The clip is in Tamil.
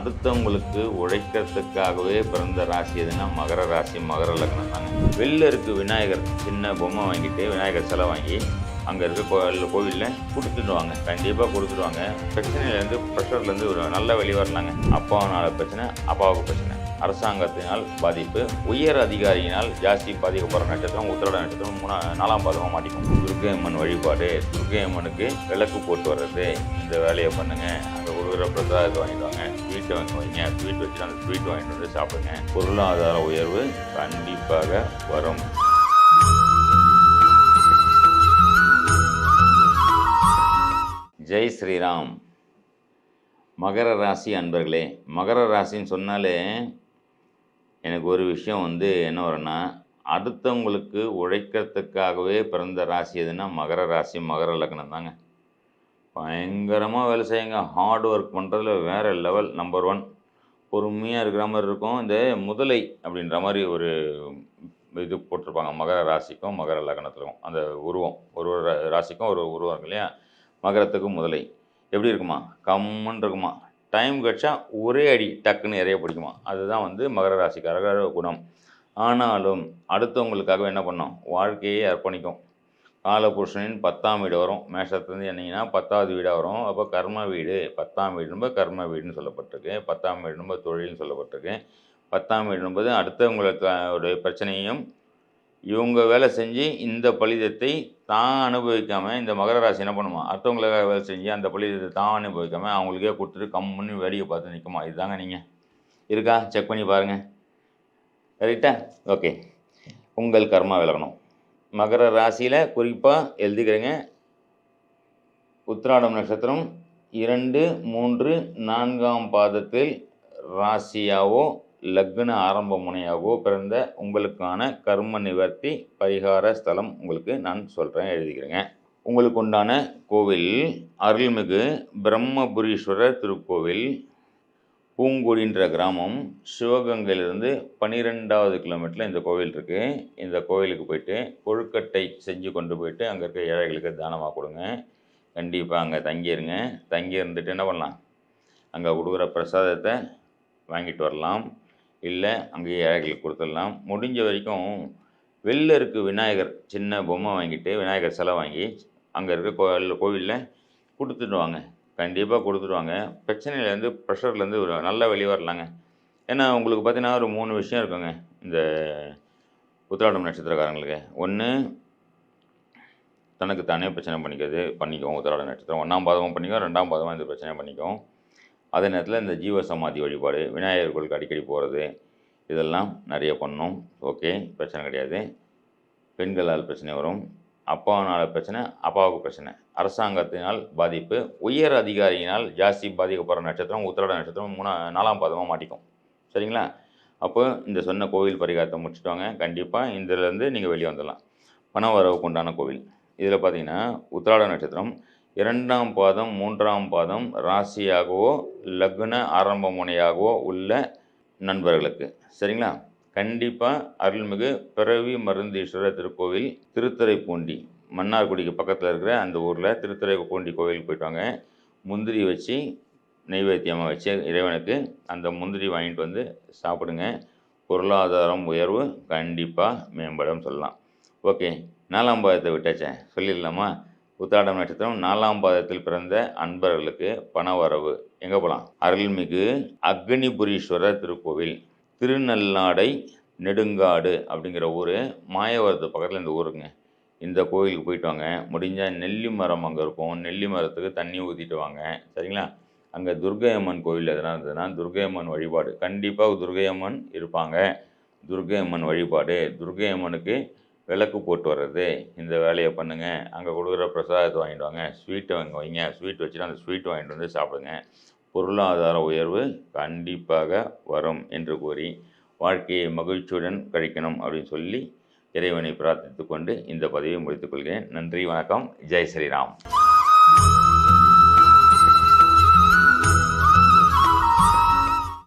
அடுத்தவங்களுக்கு உழைக்கிறதுக்காகவே பிறந்த ராசி எதுனா மகர ராசி மகர லக்னம் தானே. வெளில இருக்கு விநாயகர் சின்ன பொம்மை வாங்கிட்டு விநாயகர் சிலை வாங்கி அங்கே இருக்க கோயில் கோவிலில் கொடுத்துடுவாங்க கண்டிப்பாக கொடுத்துருவாங்க. பிரச்சனையிலேருந்து ப்ரெஷர்லேருந்து ஒரு நல்ல வெளியே வரலாங்க. அப்பாவனால பிரச்சனை அப்பாவுக்கு பிரச்சனை. அரசாங்கத்தினால் பாதிப்பு உயர் அதிகாரியினால் ஜாஸ்தி பாதிக்கப்படுற நட்சத்திரம் உத்திரட நட்சத்திரம் மூணா நாலாம் பாதமாக மாட்டிக்கும். துர்க்கை அம்மன் வழிபாடு துர்க்கை அம்மனுக்கு விளக்கு போட்டு வர்றது இந்த வேலையை பண்ணுங்கள் அங்கே கொடுக்குற பிரசாதத்தை வாங்கிட்டு வாங்க ஸ்வீட் வாங்கி வைங்க. ஸ்வீட் வச்சு அந்த ஸ்வீட் வாங்கிட்டு வந்து சாப்பிடுங்க. பொருளாதார உயர்வு கண்டிப்பாக வரும். ஜெய் ஸ்ரீராம். மகர ராசி அன்பர்களே மகர ராசின்னு சொன்னாலே எனக்கு ஒரு விஷயம் வந்து என்ன வரும்னா அடுத்தவங்களுக்கு உழைக்கிறதுக்காகவே பிறந்த ராசி எதுனா மகர ராசி மகர லக்னம் தாங்க. பயங்கரமாக வேலை செய்யுங்க. ஹார்ட் ஒர்க் பண்ணுறதுல வேறு லெவல் நம்பர் ஒன் பொறுமையாக இருக்கிற மாதிரி இருக்கும். இந்த முதலை அப்படின்ற மாதிரி ஒரு இது போட்டிருப்பாங்க. மகர ராசிக்கும் மகர லக்னத்துக்கும் அந்த உருவம். ஒரு ஒரு ராசிக்கும் ஒரு உருவம் இருக்கு இல்லையா? மகரத்துக்கும் முதலை. எப்படி இருக்குமா? கம்முன்னு இருக்குமா? டைம் கிடச்சா ஒரே அடி டக்குன்னு நிறைய பிடிக்குமா? அதுதான் வந்து மகர ராசிக்காரர் குணம். ஆனாலும் அடுத்தவங்களுக்காக என்ன பண்ணோம் வாழ்க்கையே அர்ப்பணிக்கும். காலபுருஷனின் பத்தாம் வீடு வரும். மேஷத்துலேருந்து என்னீங்கன்னா பத்தாவது வீடாக வரும். அப்போ கர்ம வீடு. பத்தாம் வீடுன்போ கர்ம வீடுன்னு சொல்லப்பட்டிருக்கு. பத்தாம் வீடு ரொம்ப தொழில்னு சொல்லப்பட்டிருக்கு. பத்தாம் வீடு என்பது அடுத்தவங்களுடைய பிரச்சனையும் இவங்க வேலை செஞ்சு இந்த பலிதத்தை தான் அனுபவிக்காமல் இந்த மகர ராசி என்ன பண்ணுமா? அடுத்தவங்களுக்காக வேலை செஞ்சு அந்த பலிதத்தை தான் அனுபவிக்காமல் அவங்களுக்கே கொடுத்துட்டு கம்முன்னு வேடிக்கை பார்த்து நிற்குமா இதுதாங்க நீங்கள் இருக்கா? செக் பண்ணி பாருங்கள் கரெக்டா ஓகே உங்கள் கர்மா விலகணும். மகர ராசியில் குறிப்பாக எழுதிக்கிறேங்க. உத்திராடம் நட்சத்திரம் இரண்டு மூன்று நான்காம் பாதத்தில் ராசியாவோ லக்ன ஆரம்ப முனையாகவோ பிறந்த உங்களுக்கான கர்ம நிவர்த்தி பரிகார ஸ்தலம் உங்களுக்கு நான் சொல்கிறேன் எழுதிக்கிறேங்க. உங்களுக்கு உண்டான கோவில் அருள்மிகு பிரம்மபுரீஸ்வரர் திருக்கோவில். பூங்குடின்ற கிராமம் சிவகங்கையிலிருந்து பன்னிரெண்டாவது கிலோமீட்டரில் இந்த கோவில் இருக்குது இந்த கோவிலுக்கு போயிட்டு கொழுக்கட்டை செஞ்சு கொண்டு போயிட்டு அங்கே இருக்க ஏழைகளுக்கு தானமாக கொடுங்க. கண்டிப்பாக அங்கே தங்கியிருங்க தங்கி இருந்துட்டு என்ன பண்ணலாம்? அங்கே கொடுக்குற பிரசாதத்தை வாங்கிட்டு வரலாம். இல்லை அங்கேயே ஏழைகளுக்கு கொடுத்துடலாம். முடிஞ்ச வரைக்கும் வெளில இருக்க விநாயகர் சின்ன பொம்மை வாங்கிட்டு விநாயகர் சிலை வாங்கி அங்கே இருக்க கோவில் கோவிலில் கொடுத்துடுவாங்க கண்டிப்பாக கொடுத்துருவாங்க. பிரச்சனையிலேருந்து ப்ரெஷர்லேருந்து ஒரு நல்ல வெளியே வரலாங்க. ஏன்னா உங்களுக்கு பார்த்தீங்கன்னா ஒரு மூணு விஷயம் இருக்குங்க. இந்த உத்திராடம் நட்சத்திரக்காரங்களுக்கு. ஒன்று தனக்கு தானே பிரச்சனை பண்ணிக்கிறது பண்ணிக்கும் உத்திராட நட்சத்திரம். ஒன்றாம் பாதமும் பண்ணிக்கும் ரெண்டாம் பாதமாக இந்த பிரச்சனை பண்ணிக்கும். அதே நேரத்தில் இந்த ஜீவ சமாதி வழிபாடு விநாயகர் கோயிலுக்கு அடிக்கடி போகிறது இதெல்லாம் நிறைய பண்ணும். ஓகே பிரச்சனை கிடையாது. பெண்களால் பிரச்சனை வரும். அப்பாவனால் பிரச்சனை அப்பாவுக்கு பிரச்சனை. அரசாங்கத்தினால் பாதிப்பு உயர் அதிகாரியினால் ஜாஸ்தி பாதிக்கப்படுற நட்சத்திரம் உத்திராட நட்சத்திரம் மூணா நாலாம் பாதமாக மாட்டிக்கும். சரிங்களா? அப்போ இந்த சொன்ன கோவில் பரிகாரத்தை முடிச்சுட்டு வாங்க கண்டிப்பாக இதிலேருந்து நீங்கள் வெளியே வந்துடலாம். பண வரவுக்கு உண்டான கோவில். இதில் பார்த்தீங்கன்னா உத்திராட நட்சத்திரம் இரண்டாம் பாதம் மூன்றாம் பாதம் ராசியாகவோ லக்ன ஆரம்ப முனையாகவோ உள்ள நண்பர்களுக்கு. சரிங்களா? கண்டிப்பாக அருள்மிகு பிறவி மருந்தீஸ்வரர் திருக்கோவில் திருத்துறைப்பூண்டி மன்னார்குடிக்கு பக்கத்தில் இருக்கிற அந்த ஊரில் திருத்துறைப்பூண்டி கோவிலுக்கு போயிட்டு வாங்க. முந்திரி வச்சு நெய்வேத்தியமாக வச்சு இறைவனுக்கு அந்த முந்திரி வாங்கிட்டு வந்து சாப்பிடுங்க. பொருளாதாரம் உயர்வு கண்டிப்பாக மேம்படும் சொல்லலாம். ஓகே நாலாம் பாதத்தை விட்டாச்சே சொல்லிடலாமா? உத்தாடம் நட்சத்திரம் நாலாம் பாதத்தில் பிறந்த அன்பர்களுக்கு பண வரவு எங்கே போகலாம் அருள்மிகு அக்னிபுரீஸ்வரர் திருக்கோவில். திருநள்ளாடை நெடுங்காடு அப்படிங்கிற ஊர். மாயவரத்து பக்கத்தில் இந்த ஊருங்க. இந்த கோயிலுக்கு போயிட்டு வாங்க. முடிஞ்சால் நெல்லி மரம் அங்கே இருக்கும். நெல்லி மரத்துக்கு தண்ணி ஊற்றிட்டு வாங்க. சரிங்களா? அங்கே துர்க்கை அம்மன் எதனா இருந்ததுன்னா துர்க்கை அம்மன் வழிபாடு. கண்டிப்பாக துர்க்கை அம்மன் இருப்பாங்க. துர்க்கை அம்மன் வழிபாடு. துர்க்கை அம்மனுக்கு விளக்கு போட்டு வர்றது. இந்த வேலையை பண்ணுங்கள் அங்கே கொடுக்குற பிரசாதத்தை வாங்கிட்டு வாங்க. ஸ்வீட்டை வாங்க வைங்க. ஸ்வீட் வச்சுட்டு அந்த ஸ்வீட் வாங்கிட்டு வந்து சாப்பிடுங்க. பொருளாதார உயர்வு கண்டிப்பாக வரும் என்று கூறி வாழ்க்கையை மகிழ்ச்சியுடன் கழிக்கணும் அப்படின்னு சொல்லி இறைவனை பிரார்த்தித்துக்கொண்டு இந்த பதிவை முடித்துக் கொள்கிறேன். நன்றி வணக்கம். ஜெய் ஸ்ரீராம்.